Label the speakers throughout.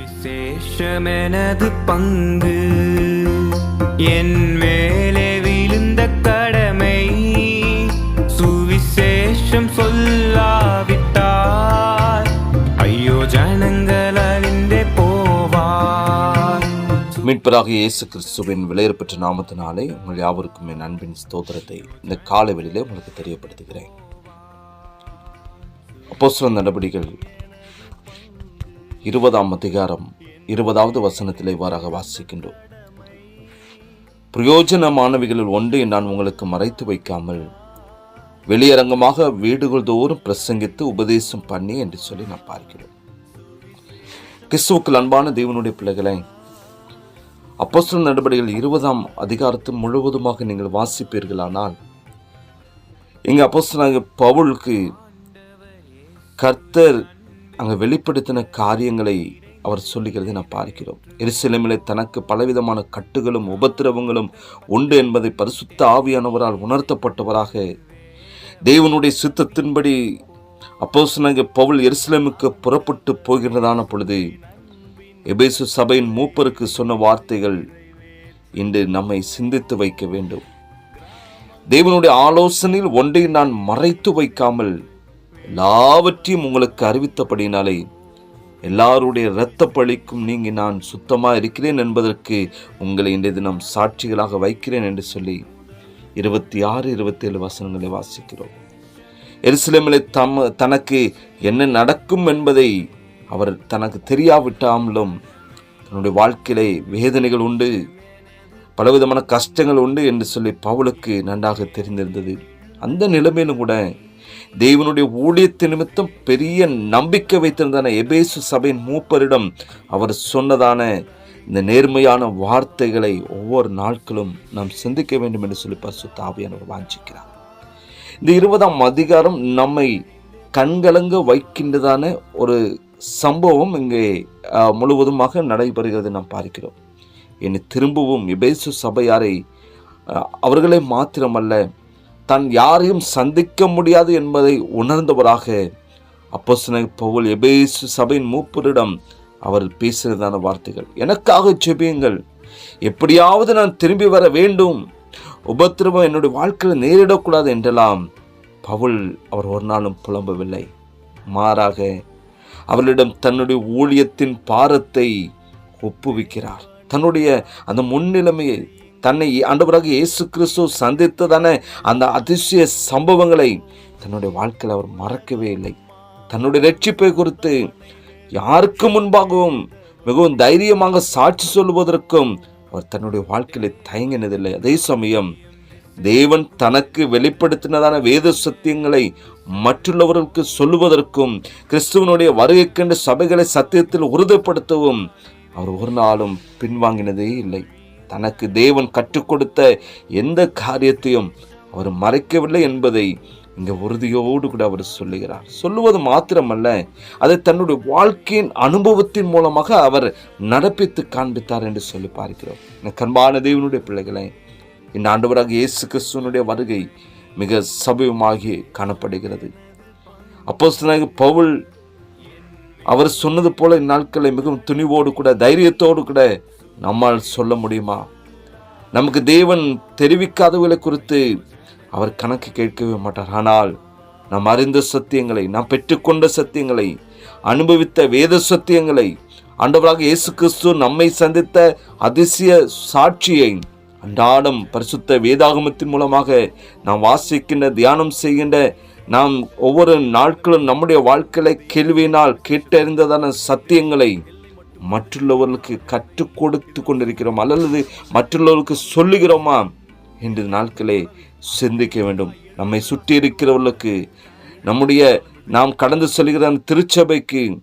Speaker 1: விசேஷமெனது பங்கு. என் மேலே விழுந்த கடமை சுவிசேஷம் சொல்லாவிட்டார். ஐயோ ஜனங்கள் அறிந்தே போவார்.
Speaker 2: மீட்பராக இயேசு கிறிஸ்துவின் விலையேறப்பெற்ற நாமத்தினாலே உங்கள் யாவருக்கும் என் அன்பின் ஸ்தோத்திரத்தை இந்த காலை வெளியிலே உங்களுக்கு தெரியப்படுத்துகிறேன். அப்போ நடபடிகள் இருபதாம் அதிகாரம் இருபதாவது வசனத்தில் இவ்வாறாக வாசிக்கின்றோம். பிரயோஜனமானவைகளில் ஒன்றை நான் உங்களுக்கு மறைத்து வைக்காமல் வெளியரங்கமாக வீடுகள் தோறும் பிரசங்கித்து உபதேசம் பண்ணி என்று சொல்லி நான் பார்க்கிறோம் கிறிஸ்துவுக்கு அன்பான தேவனுடைய பிள்ளைகளை அப்போஸ்தலர் நடவடிக்கைகள் இருபதாம் அதிகாரத்தை முழுவதுமாக நீங்கள் வாசிப்பீர்களானால் இங்கே அப்போஸ்தலனாகிய பவுலுக்கு கர்த்தர் அங்கே வெளிப்படுத்தின காரியங்களை அவர் சொல்லுகிறதை நான் பார்க்கிறோம். எருசலேமிலே தனக்கு பலவிதமான கட்டுகளும் உபத்திரவங்களும் உண்டு என்பதை பரிசுத்த ஆவியானவரால் உணர்த்தப்பட்டவராக தேவனுடைய சித்தத்தின்படி அப்போஸ்தலனாகிய பவுல் எருசலேமுக்கு புறப்பட்டு போகிறதான பொழுது எபேசு சபையின் மூப்பருக்கு சொன்ன வார்த்தைகள் இன்று நம்மை சிந்தித்து வைக்க வேண்டும். தேவனுடைய ஆலோசனையில் ஒன்றை நான் மறைத்து வைக்காமல் எல்லாவற்றையும் உங்களுக்கு அறிவித்தபடினாலே எல்லாருடைய இரத்த பழிக்கும் நீங்கி நான் சுத்தமாக இருக்கிறேன் என்பதற்கு உங்களை இன்றைய தினம் சாட்சிகளாக வைக்கிறேன் என்று சொல்லி இருபத்தி ஆறு இருபத்தி ஏழு வசனங்களை வாசிக்கிறோம். எருசலேமிலே தம் தனக்கு என்ன நடக்கும் என்பதை அவர் தனக்கு தெரியாவிட்டாமலும் தன்னுடைய வாழ்க்கையிலே வேதனைகள் உண்டு பலவிதமான கஷ்டங்கள் உண்டு என்று சொல்லி பவுலுக்கு நன்றாக தெரிந்திருந்தது. அந்த நிலைமையிலும் கூட தேவனுடைய ஊழியத்து நிமித்தம் பெரிய நம்பிக்கை வைத்திருந்தான எபேசு சபையின் மூப்பரிடம் அவர் சொன்னதான இந்த நேர்மையான வார்த்தைகளை ஒவ்வொரு நாட்களும் நாம் சிந்திக்க வேண்டும் என்று சொல்லி பசு தாவியானவர் வாஞ்சிக்கிறார். இந்த இருபதாம் அதிகாரம் நம்மை கண்கலங்க வைக்கின்றதான ஒரு சம்பவம் இங்கே முழுவதுமாக நடைபெறுகிறது நாம் பார்க்கிறோம். இனி திரும்பவும் எபேசு சபையாரை அவர்களே மாத்திரமல்ல தான் யாரையும் சந்திக்க முடியாது என்பதை உணர்ந்தவராக அப்போசனை பவுல் எபேசு சபையின் மூப்பரிடம் அவர் பேசினதான வார்த்தைகள். எனக்காக செபியுங்கள் எப்படியாவது நான் திரும்பி வர வேண்டும். உபத்திரவம் என்னுடைய வாழ்க்கையில் நேரிடக்கூடாது என்றெல்லாம் பவுல் அவர் ஒரு நாளும் புலம்பவில்லை. மாறாக அவர்களிடம் தன்னுடைய ஊழியத்தின் பாரத்தை ஒப்புவிக்கிறார். தன்னுடைய அந்த முன்னிலைமையை தன்னை ஆண்டவராக இயேசு கிறிஸ்து சந்தித்ததான அந்த அதிசய சம்பவங்களை தன்னுடைய வாழ்க்கையில் அவர் மறக்கவே இல்லை. தன்னுடைய ரட்சிப்பை குறித்து யாருக்கு முன்பாகவும் மிகவும் தைரியமாக சாட்சி சொல்வதற்கும் அவர் தன்னுடைய வாழ்க்கையில் தயங்கினதில்லை. அதே சமயம் தேவன் தனக்கு வெளிப்படுத்தினதான வேத சத்தியங்களை மற்றுள்ளவர்களுக்கு சொல்லுவதற்கும் கிறிஸ்துவனுடைய வருகைக்கண்டு சபைகளை சத்தியத்தில் உறுதிப்படுத்தவும் அவர் ஒரு நாளும் பின்வாங்கினதே இல்லை. தனக்கு தேவன் கற்றுக் கொடுத்த எந்த காரியத்தையும் அவர் மறைக்கவில்லை என்பதை இங்கே உறுதியோடு கூட அவர் சொல்லுகிறார். சொல்லுவது மாத்திரமல்ல அதை தன்னுடைய வாழ்க்கையின் அனுபவத்தின் மூலமாக அவர் நடப்பித்து காண்பித்தார் என்று சொல்லி பார்க்கிறோம். எனக்கு தேவனுடைய பிள்ளைகளை இந்த ஆண்டவராக இயேசு கிறிஸ்துவனுடைய வருகை மிக சபீவமாகி காணப்படுகிறது. அப்போ பவுல் அவர் சொன்னது போல இந்நாட்களை மிகவும் துணிவோடு கூட தைரியத்தோடு கூட நம்மால் சொல்ல முடியுமா? நமக்கு தேவன் தெரிவிக்காதவர்களை குறித்து அவர் கணக்கு கேட்கவே மாட்டார். ஆனால் நாம் அறிந்த சத்தியங்களை நாம் பெற்றுக்கொண்ட சத்தியங்களை அனுபவித்த வேத சத்தியங்களை ஆண்டவராக இயேசு கிறிஸ்து நம்மை சந்தித்த அதிசய சாட்சியை அன்றாடம் பரிசுத்த வேதாகமத்தின் மூலமாக நாம் வாசிக்கின்ற தியானம் செய்கின்ற நாம் ஒவ்வொரு நாட்களும் நம்முடைய வாழ்க்கையில கேள்வியினால் கேட்டறிந்ததான சத்தியங்களை மற்றுள்ளவர்களுக்கு கற்றுக் கொடுத்து கொண்டிருக்கிறோம்? அல்லது மற்றுள்ளவர்களுக்கு சொல்லுகிறோமா? என்று நாட்களே சிந்திக்க வேண்டும். நம்மை சுற்றி இருக்கிறவர்களுக்கு நம்முடைய நாம் கடந்து செல்கிற அந்த திருச்சபைக்கு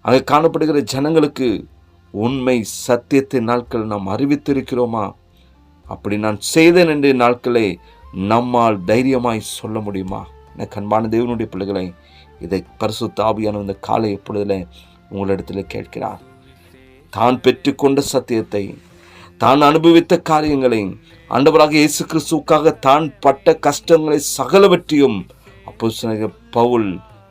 Speaker 2: அங்கே காணப்படுகிற ஜனங்களுக்கு உண்மை சத்தியத்தை நாட்கள் நாம் அறிவித்திருக்கிறோமா? அப்படி நான் செய்தேன் என்று நாட்களே நம்மால் தைரியமாய் சொல்ல முடியுமா? என கண்பான தேவனுடைய பிள்ளைகளை இதை பரிசு தாபியான இந்த காலை எப்பொழுதில் உங்களிடத்தில் கேட்கிறார். தான் பெற்றுக்கொண்ட சத்தியத்தை தான் அனுபவித்த காரியங்களை ஆண்டவராக இயேசு கிறிஸ்துக்காக தான் பட்ட கஷ்டங்களை சகலவற்றையும் அப்போ பவுல்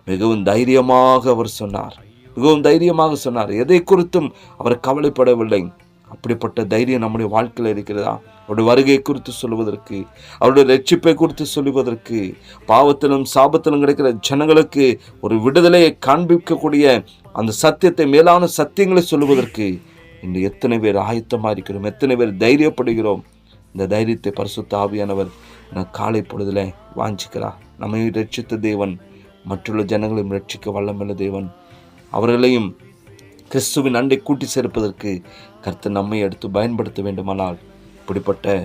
Speaker 2: மிகவும் தைரியமாக அவர் சொன்னார். மிகவும் தைரியமாக சொன்னார். எதை குறித்தும் அவர் கவலைப்படவில்லை. அப்படிப்பட்ட தைரியம் நம்முடைய வாழ்க்கையில் இருக்கிறதா? அவருடைய வருகை குறித்து சொல்லுவதற்கு அவருடைய ரட்சிப்பை குறித்து சொல்லுவதற்கு பாவத்திலும் சாபத்திலும் கிடைக்கிற ஜனங்களுக்கு ஒரு விடுதலையை காண்பிக்கக்கூடிய அந்த சத்தியத்தை மேலான சத்தியங்களை சொல்லுவதற்கு இன்று எத்தனை பேர் ஆயத்தமாக இருக்கிறோம் எத்தனை பேர் தைரியப்படுகிறோம். இந்த தைரியத்தை பரிசுத்த ஆவியானவர் நான் காலை பொழுதில் வாஞ்சிக்கிறார் நம்மை ரட்சித்த தேவன் மற்றுள்ள ஜனங்களையும் ரட்சிக்க வல்லமல்ல தேவன். அவர்களையும் கிறிஸ்துவின் அண்டை கூட்டி சேர்ப்பதற்கு கருத்து நம்மை எடுத்து பயன்படுத்த வேண்டுமானால் இப்படிப்பட்ட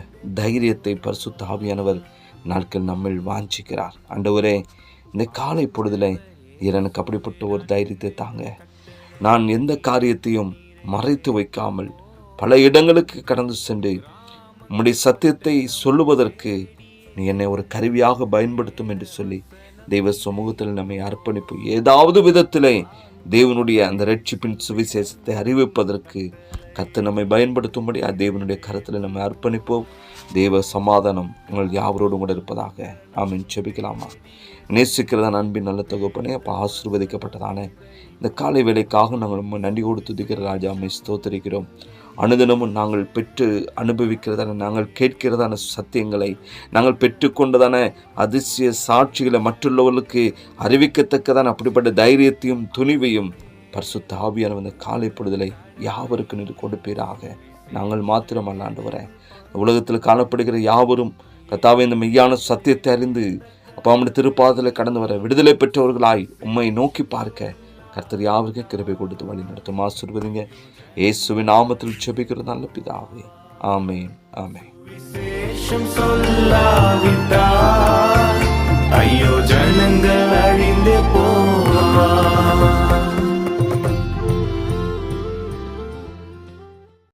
Speaker 2: தைரியத்தை பரிசுத்த ஆவியானவர் நாட்கள் நம்மில் வாஞ்சிக்கிறார். அண்டவரே இந்த காலை பொழுதில் எனக்கு அப்படிப்பட்ட ஒரு தைரியத்தை தாங்க. நான் எந்த காரியத்தையும் மறைத்து வைக்காமல் பல இடங்களுக்கு கடந்து சென்று உம்முடைய சத்தியத்தை சொல்லுவதற்கு நீ என்னை ஒரு கருவியாக பயன்படுத்தும் என்று சொல்லி தெய்வ சமூகத்தில் நம்மை அர்ப்பணிப்பு. ஏதாவது விதத்திலே தேவனுடைய அந்த ரட்சிப்பின் சுவிசேஷத்தை அறிவிப்பதற்கு கத்து நம்மை பயன்படுத்தும்படி தேவனுடைய கருத்தில் நம்மை அர்ப்பணிப்போம். தேவ சமாதானம் உங்கள் யாவரோடும் கூட இருப்பதாக நாம் செபிக்கலாமா நேசிக்கிறதான அன்பின் நல்ல தொகுப்பனே அப்போ ஆசிர்வதிக்கப்பட்டதானே. இந்த காலை வேலைக்காக நாங்கள் ரொம்ப நன்றி கொடுத்து துதிக்கிற ராஜா அம்மை ஸ்தோத்தரிக்கிறோம். அனுதினமும் நாங்கள் பெற்று அனுபவிக்கிறதான நாங்கள் கேட்கிறதான சத்தியங்களை நாங்கள் பெற்றுக்கொண்டதான அதிசய சாட்சிகளை மற்றுள்ளவர்களுக்கு அறிவிக்கத்தக்கதான அப்படிப்பட்ட தைரியத்தையும் துணிவையும் பரிசுத்த ஆவியான அந்த காலை பொழுதலை யாவருக்கும் நீர் கொடுப்பீராக? நாங்கள் மாத்திரம் அல்லாண்டு உலகத்தில் காணப்படுகிற யாவரும் கத்தாவை இந்த மெய்யான சத்தியத்தை அறிந்து அப்பா அவனுடைய திருப்பாதத்தில் கடந்து வர விடுதலை பெற்றவர்களாய் உண்மை நோக்கி பார்க்க கர்த்தர் யாவருக்கு கிருபை கொடுத்து வழி நடத்தும். ஆசிர்வதிங்க. இயேசுவின் நாமத்தில் செபிக்கிற நல்ல பிதாவே.
Speaker 1: ஆமே ஆமே ஐயோ ஜனங்கள் அழிந்து போ